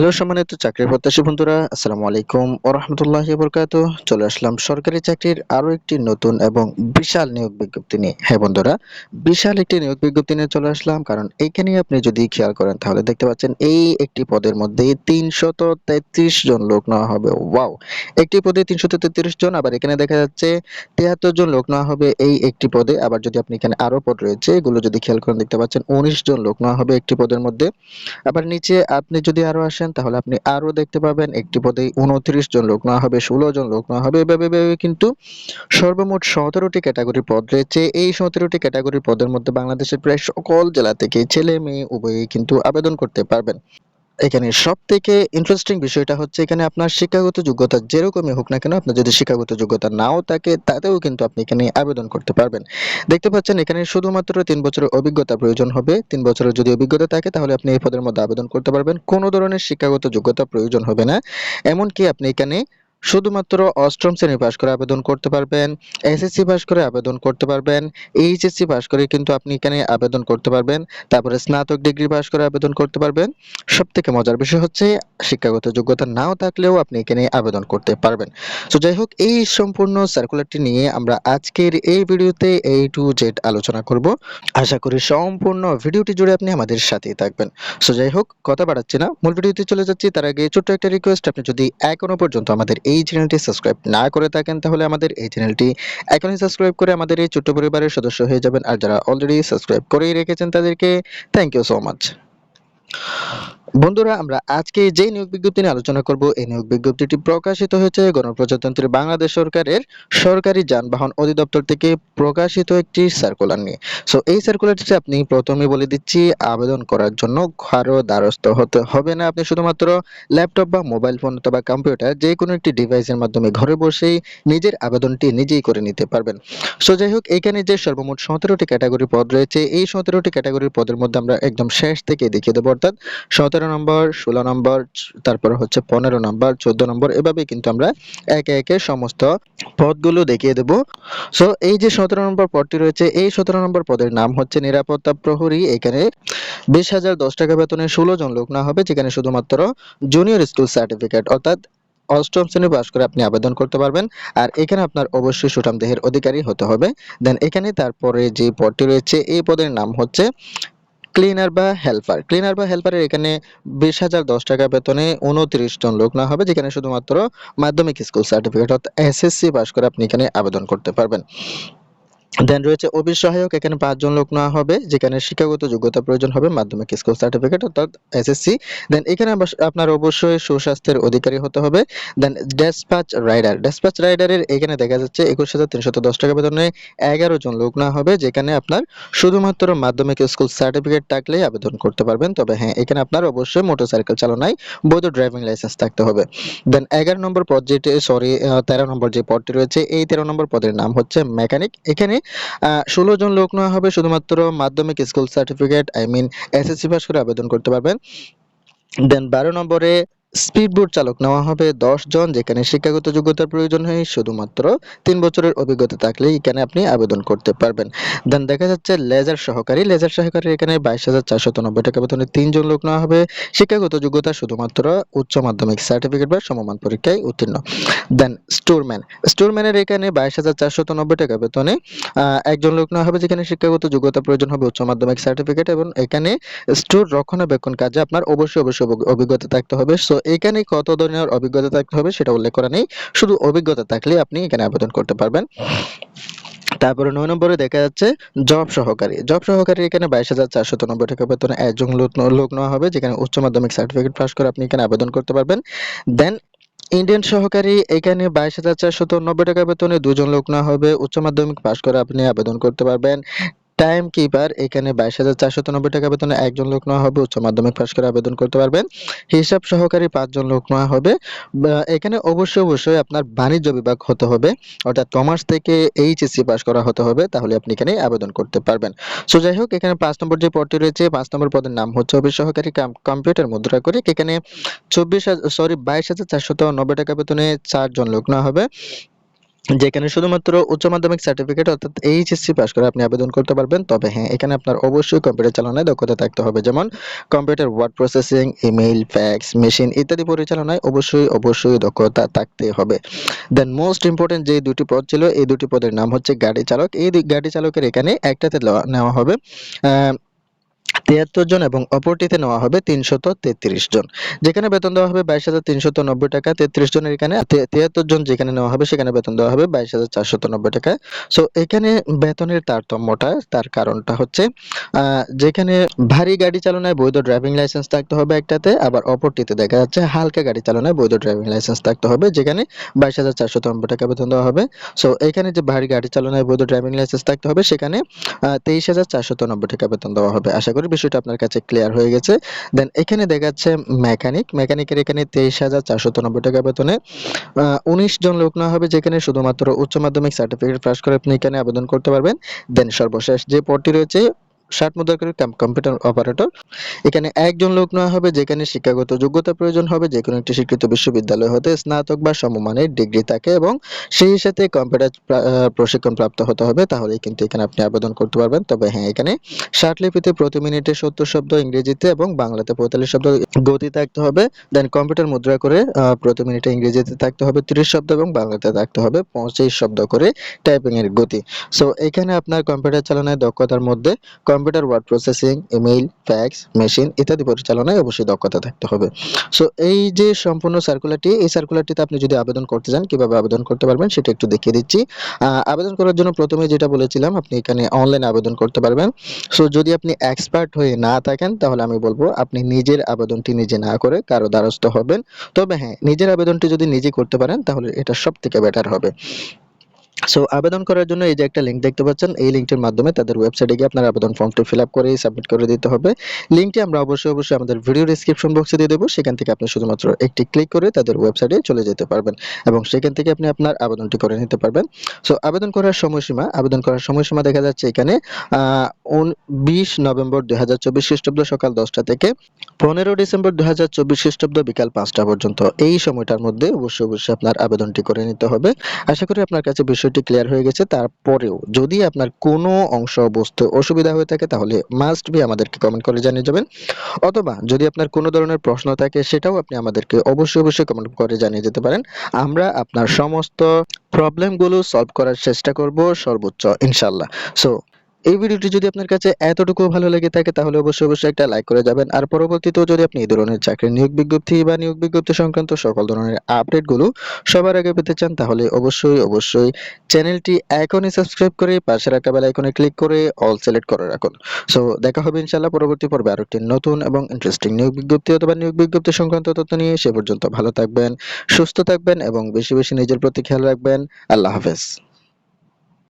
Hello সম্মানিত চাকরির প্রত্যাশী বন্ধুরা, আসসালামু আলাইকুম ও রহমতুল্লাহ বরকাত চলে আসলাম সরকারি চাকরির আরও একটি নতুন এবং বিশাল নিয়োগ বিজ্ঞপ্তি নিয়ে। হ্যাঁ বন্ধুরা, বিশাল একটি নিয়োগ বিজ্ঞপ্তি নিয়ে চলে আসলাম, কারণ এইখানে আপনি যদি খেয়াল করেন তাহলে দেখতে পাচ্ছেন এই একটি পদের মধ্যে তিনশত তেত্রিশ জন লোক নেওয়া হবে। ওয়াও! একটি পদে তিনশত তেত্রিশ জন, আবার এখানে দেখা যাচ্ছে তিয়াত্তর জন লোক নেওয়া হবে এই একটি পদে। আবার যদি আপনি এখানে আরও পদ রয়েছে, এগুলো যদি খেয়াল করেন দেখতে পাচ্ছেন উনিশ জন লোক নেওয়া হবে একটি পদের মধ্যে। আবার নিচে আপনি যদি আরও আসেন তাহলে আপনি আরও দেখতে পাবেন একটি পদে উনত্রিশ জন লোক নেওয়া হবে ষোলো জন লোক নেওয়া হবে এভাবে কিন্তু সর্বমোট সতেরোটি ক্যাটাগরি পদ রয়েছে। এই সতেরোটি ক্যাটাগরি পদের মধ্যে বাংলাদেশের প্রায় সকল জেলা থেকে ছেলে মেয়ে উভয়ই কিন্তু আবেদন করতে পারবেন। এখানে সব থেকে ইন্টারেস্টিং বিষয়টা হচ্ছে এখানে আপনার শিক্ষাগত যোগ্যতা যেরকমই হোক না কেন, আপনার যদি শিক্ষাগত যোগ্যতা নাও থাকে, তাতেও কিন্তু আপনি এখানে আবেদন করতে পারবেন। দেখতে পাচ্ছেন এখানে শুধুমাত্র তিন বছরের অভিজ্ঞতা প্রয়োজন হবে। তিন বছরের যদি অভিজ্ঞতা থাকে, তাহলে আপনি এই পদের মধ্যে আবেদন করতে পারবেন। কোনো ধরনের শিক্ষাগত যোগ্যতা প্রয়োজন হবে না। এমনকি আপনি এখানে শুধুমাত্র অষ্টম শ্রেণি পাশ করে আবেদন করতে পারবেন এসএসসি পাশ করে আবেদন করতে পারবেন এইচএসসি পাশ করে কিন্তু আপনি এখানে আবেদন করতে পারবেন, তারপরে স্নাতক ডিগ্রি পাশ করে আবেদন করতে পারবেন। সব থেকে মজার বিষয় হচ্ছে শিক্ষাগত যোগ্যতা নাও থাকলেও আপনি এখানে আবেদন করতে পারবেন। তো যাই হোক, এই সম্পূর্ণ সার্কুলারটি নিয়ে আমরা আজকের এই ভিডিওতে এই টু জেড আলোচনা করব। আশা করি সম্পূর্ণ ভিডিওটি জুড়ে আপনি আমাদের সাথেই থাকবেন। সো যাই হোক, কথা বাড়াচ্ছি না। মূল ভিডিওতে চলে যাচ্ছি। তার আগে ছোট্ট একটা রিকোয়েস্ট আপনি যদি এখনও পর্যন্ত আমাদের এই চ্যানেলটি সাবস্ক্রাইব না করে থাকেন, তাহলে আমাদের এই চ্যানেলটি এখনই সাবস্ক্রাইব করে আমাদের এই ছোট্ট পরিবারের সদস্য হয়ে যাবেন। আর যারা অলরেডি সাবস্ক্রাইব করেই রেখেছেন তাদেরকে থ্যাংক ইউ সো মাচ বন্ধুরা, আমরা আজকে যে নিয়োগ বিজ্ঞপ্তি নিয়ে আলোচনা করব, এই নিয়োগ বিজ্ঞপ্তিটি প্রকাশিত হয়েছে গণপ্রজাতন্ত্রী বাংলাদেশ সরকারের সরকারি যানবাহন অধিদপ্তর থেকে প্রকাশিত একটি সার্কুলার নিয়ে। সো এই সার্কুলারটিতে আপনি প্রথমে বলে দিচ্ছি, আবেদন করার জন্য কারও দ্বারস্থ হতে হবে না। আপনি শুধুমাত্র ল্যাপটপ বা মোবাইল ফোন অথবা কম্পিউটার যে কোনো একটি ডিভাইসের মাধ্যমে ঘরে বসেই নিজের আবেদনটি নিজেই করে নিতে পারবেন। সো যাই হোক, এখানে যে সর্বমোট সতেরোটি ক্যাটাগরি পদ রয়েছে, এই সতেরোটি ক্যাটাগরির পদের মধ্যে আমরা একদম শেষ থেকে দেখিয়ে দেবো, অর্থাৎ সতেরো নম্বর, ষোলো নম্বর, তারপর হচ্ছে পনেরো নম্বর, চোদ্দ নম্বর এভাবে কিন্তু আমরা একে একে সমস্ত পদগুলো দেখিয়ে দেব। সো এই যে সতেরো নম্বর পদটি রয়েছে, এই সতেরো নম্বর পদের নাম হচ্ছে নিরাপত্তা প্রহরী। এখানে বিশ হাজার দশ টাকা বেতনে ষোলো জন লোক না হবে, যেখানে শুধুমাত্র জুনিয়র স্কুল সার্টিফিকেট অর্থাৎ অষ্টম শ্রেণি পাস করে আপনি আবেদন করতে পারবেন। আর এখানে আপনার অবশ্যই সুঠাম দেহের অধিকারী হতে হবে। দেন এখানে তারপরে যে পদটি রয়েছে, এই পদের নাম হচ্ছে ক্লিনার বা হেল্পার। ক্লিনার বা হেল্পারের এখানে বিশ হাজার দশ টাকা বেতনে উনত্রিশ জন লোক না হবে, যেখানে শুধুমাত্র মাধ্যমিক স্কুল সার্টিফিকেট অর্থাৎ এসএসসি পাস করে আপনি এখানে আবেদন করতে পারবেন। দেন রয়েছে অফিস সহায়ক এখানে পাঁচজন লোক নেওয়া হবে, যেখানে শিক্ষাগত যোগ্যতা প্রয়োজন হবে, মাধ্যমিক স্কুল সার্টিফিকেট অর্থাৎ এসএসসি দেন এখানে আপনার অবশ্যই সুস্বাস্থ্যের অধিকারী হতে হবে। দেন ডেসপাচ রাইডার ডেসপাচ রাইডারের এখানে দেখা যাচ্ছে একুশ হাজার তিনশত দশ টাকা বেতনে এগারো জন লোক নেওয়া হবে, যেখানে আপনার শুধুমাত্র মাধ্যমিক স্কুল সার্টিফিকেট থাকলেই আবেদন করতে পারবেন। তবে হ্যাঁ এখানে আপনার অবশ্যই মোটরসাইকেল চালনায় বৈধ ড্রাইভিং লাইসেন্স থাকতে হবে। দেন এগারো নম্বর পদ যেটি সরি তেরো নম্বর যে পদটি রয়েছে, এই তেরো নম্বর পদের নাম হচ্ছে মেকানিক এখানে ষোলো জন লোক নেওয়া হবে, শুধুমাত্র মাধ্যমিক school certificate I mean SSC pass করে আবেদন করতে পারবেন। দেন বারো নম্বরে স্পিড বোট চালক নেওয়া হবে দশ জন, যেখানে শিক্ষাগত যোগ্যতার প্রয়োজন হয় শুধুমাত্র তিন বছরের অভিজ্ঞতা থাকলে এখানে আপনি আবেদন করতে পারবেন। দেন দেখা যাচ্ছে লেজার সহকারী লেজার সহকারী এখানে বাইশ হাজার চারশত নব্বই টাকা বেতনে তিনজন লোক নেওয়া হবে। শিক্ষাগত যোগ্যতা শুধুমাত্র উচ্চ মাধ্যমিক সার্টিফিকেট বা সমমান পরীক্ষায় উত্তীর্ণ। দেন স্টোরম্যান স্টোরম্যানের এখানে বাইশ হাজার চারশত নব্বই টাকা বেতনে একজন লোক নেওয়া হবে, যেখানে শিক্ষাগত যোগ্যতা প্রয়োজন হবে উচ্চ মাধ্যমিক সার্টিফিকেট এবং এখানে স্টোর রক্ষণাবেক্ষণ কাজে আপনার অবশ্যই অবশ্যই অভিজ্ঞতা থাকতে হবে। সো এখানে কত ধরনের অভিজ্ঞতা থাকতে হবে সেটা উল্লেখ করা নেই। শুধু অভিজ্ঞতা থাকলে আপনি এখানে আবেদন করতে পারবেন। তারপরে নয় নম্বরে দেখা যাচ্ছে জব সহকারী। জব সহকারী এখানে বাইশ হাজার চারশত নব্বই টাকা বেতনে একজন লোক নেওয়া হবে, যেখানে উচ্চ মাধ্যমিক সার্টিফিকেট পাস করে আপনি এখানে আবেদন করতে পারবেন। দেন ইন্ডিয়ান সহকারী, এখানে বাইশ হাজার চারশত নব্বই টাকা বেতনে দুজন লোক নেওয়া হবে, উচ্চ মাধ্যমিক পাস করে আপনি আবেদন করতে পারবেন। টাইম কিপার, এখানে বাইশ হাজার চারশত নব্বই টাকা বেতনে একজন লোক নেওয়া হবে, উচ্চ মাধ্যমিক পাশ করে আবেদন করতে পারবেন। হিসাব সহকারী পাঁচজন লোক নেওয়া হবে। এখানে অবশ্যই অবশ্যই আপনার বাণিজ্য বিভাগ হতে হবে, অর্থাৎ কমার্স থেকে এইচএসসি পাস করা হতে হবে, তাহলে আপনি এখানে আবেদন করতে পারবেন। সো, যাই হোক, এখানে পাঁচ নম্বর যে পদটি রয়েছে, পাঁচ নম্বর পদের নাম হচ্ছে অফিস সহকারী কম্পিউটার মুদ্রা করে। এখানে চব্বিশ সরি বাইশ হাজার চারশত নব্বই টাকা বেতনে চারজন লোক নেওয়া হবে। যেখানে শুধুমাত্র উচ্চ মাধ্যমিক সার্টিফিকেট অর্থাৎ এইচএসসি পাস করে আপনি আবেদন করতে পারবেন। তবে হ্যাঁ এখানে আপনার অবশ্যই কম্পিউটার চালানোয় দক্ষতা থাকতে হবে। যেমন computer word processing email fax machine ইত্যাদি পরিচালনায় অবশ্যই অবশ্যই দক্ষতা থাকতে হবে। দেন মোস্ট ইম্পর্টেন্ট যে দুটি পদ ছিল, এই দুটি পদের নাম হচ্ছে গাড়ি চালক। এই গাড়ি চালকের এখানে একটাতে নেওয়া- হবে। তিয়াত্তর জন এবং অপরটিতে নেওয়া হবে তিনশত তেত্রিশ জন। যেখানে বেতন দেওয়া হবে বাইশ হাজার তিনশত নব্বই টাকা, তেত্রিশ জনের এখানে তিয়াত্তর জন যেখানে নেওয়া হবে সেখানে বেতন দেওয়া হবে বাইশ হাজার চারশত নব্বই টাকা। সো এখানে বেতনের তারতম্যটা, তার কারণটা হচ্ছে যেখানে ভারী গাড়ি চালনায় বৈধ ড্রাইভিং লাইসেন্স থাকতে হবে একটাতে, আবার অপরটিতে দেখা যাচ্ছে হালকা গাড়ি চালনায় বৈধ ড্রাইভিং লাইসেন্স থাকতে হবে, যেখানে বাইশ হাজার চারশত নব্বই টাকা বেতন দেওয়া হবে। সো এখানে যে ভারী গাড়ি চালনায় বৈধ ড্রাইভিং লাইসেন্স থাকতে হবে, সেখানে তেইশ হাজার চারশত নব্বই টাকা বেতন দেওয়া হবে। আশা করি বিষয়টা আপনার কাছে ক্লিয়ার হয়ে গেছে। দেন এখানে দেখা যাচ্ছে মেকানিক মেকানিকের এখানে তেইশ হাজার চারশো টাকা বেতনে। উনিশ জন লোক নেওয়া হবে যেখানে শুধুমাত্র উচ্চ মাধ্যমিক সার্টিফিকেট পাস করে আপনি এখানে আবেদন করতে পারবেন। দেন সর্বশেষ যে পদটি রয়েছে ষাট মুদ্রাকারী কম্পিউটার অপারেটর এখানে একজন লোক নেওয়া হবে, যেখানে শিক্ষাগত যোগ্যতা প্রয়োজন হবে যে কোনো একটি স্বীকৃত বিশ্ববিদ্যালয় হতে স্নাতক বা সমমানের ডিগ্রি থাকে এবং সেই সাথে কম্পিউটার প্রশিক্ষণ প্রাপ্ত হতে হবে। তাহলেই কিন্তু এখানে আপনি আবেদন করতে পারবেন। তবে হ্যাঁ এখানে ষাট লিপিতে প্রতি মিনিটে সত্তর শব্দ ইংরেজিতে এবং বাংলাতে পঁয়তাল্লিশ শব্দ গতি থাকতে হবে। দেন কম্পিউটার মুদ্রা করে প্রতি মিনিটে ইংরেজিতে থাকতে হবে তিরিশ শব্দ এবং বাংলাতে থাকতে হবে পঁচিশ শব্দ করে টাইপিং এর গতি। সো এখানে আপনার কম্পিউটার চালানোর দক্ষতার মধ্যে computer word processing email fax machine ইত্যাদি পরিচালনায় অবশ্যই দক্ষতা থাকতে হবে। সো এই যে সম্পূর্ণ সার্কুলারটি এই সার্কুলারটিতে আপনি যদি আবেদন করতে চান, কীভাবে আবেদন করতে পারবেন সেটা একটু দেখিয়ে দিচ্ছি। আবেদন করার জন্য প্রথমে যেটা বলেছিলাম, আপনি এখানে অনলাইন আবেদন করতে পারবেন। সো যদি আপনি এক্সপার্ট হয়ে না থাকেন, তাহলে আমি বলব আপনি নিজের আবেদনটি নিজে না করে কারও দ্বারস্থ হবেন। তবে হ্যাঁ নিজের আবেদনটি যদি নিজে করতে পারেন, তাহলে এটা সব থেকে বেটার হবে। সো আবেদন করার জন্য এই যে একটা লিঙ্ক দেখতে পাচ্ছেন, এই লিঙ্কটির মাধ্যমে তাদের ওয়েবসাইটে গিয়ে আপনার আবেদন ফর্মটি ফিল আপ করে সাবমিট করে দিতে হবে। লিঙ্কটি আমরা অবশ্যই অবশ্যই আমাদের ভিডিও ডেসক্রিপশন বক্সে দিয়ে দেবো। সেখান থেকে আপনি শুধুমাত্র একটি ক্লিক করে তাদের ওয়েবসাইটে চলে যেতে পারবেন এবং সেখান থেকে আপনি আপনার আবেদনটি করে নিতে পারবেন। সো আবেদন করার সময়সীমা, আবেদন করার সময়সীমা দেখা যাচ্ছে এখানে বিশ নভেম্বর দুই হাজার চব্বিশ খ্রিস্টাব্দ সকাল দশটা থেকে পনেরো ডিসেম্বর দুই হাজার চব্বিশ খ্রিস্টাব্দ বিকাল পাঁচটা পর্যন্ত। এই সময়টার মধ্যে অবশ্যই অবশ্যই আপনার আবেদনটি করে নিতে হবে। আশা করি আপনার কাছে বিষয়টি ক্লিয়ার হয়ে গেছে। তারপরেও যদি আপনার কোনো অংশ বুঝতে অসুবিধা হয়ে থাকে, তাহলে মাস্ট বি আমাদেরকে কমেন্ট করে জানিয়ে যাবেন। অথবা যদি আপনার কোনো ধরনের প্রশ্ন থাকে, সেটাও আপনি আমাদেরকে অবশ্যই অবশ্যই কমেন্ট করে জানিয়ে যেতে পারেন। আমরা আপনার সমস্ত প্রবলেমগুলো সলভ করার চেষ্টা করব সর্বোচ্চ ইনশাল্লাহ সো এই ভিডিওটি যদি আপনার কাছে এতটুকু ভালো লেগে থাকে, তাহলে অবশ্যই অবশ্যই একটা লাইক করে যাবেন। আর পরবর্তীতেও যদি আপনি এই ধরনের চাকরির নিয়োগ বিজ্ঞপ্তি বা নিয়োগ বিজ্ঞপ্তি সংক্রান্ত সকল ধরনের আপডেটগুলো সবার আগে পেতে চান, তাহলে অবশ্যই অবশ্যই চ্যানেলটি এখনই সাবস্ক্রাইব করে পাশে রাখা বেল আইকনে ক্লিক করে অল সিলেক্ট করে রাখুন। সো, দেখা হবে ইনশাআল্লাহ পরবর্তী পর্বে আরও একটি নতুন এবং ইন্টারেস্টিং নিয়োগ বিজ্ঞপ্তি অথবা নিয়োগ বিজ্ঞপ্তি সংক্রান্ত তথ্য নিয়ে। সে পর্যন্ত ভালো থাকবেন, সুস্থ থাকবেন এবং বেশি বেশি নিজের প্রতি খেয়াল রাখবেন। আল্লাহ হাফেজ।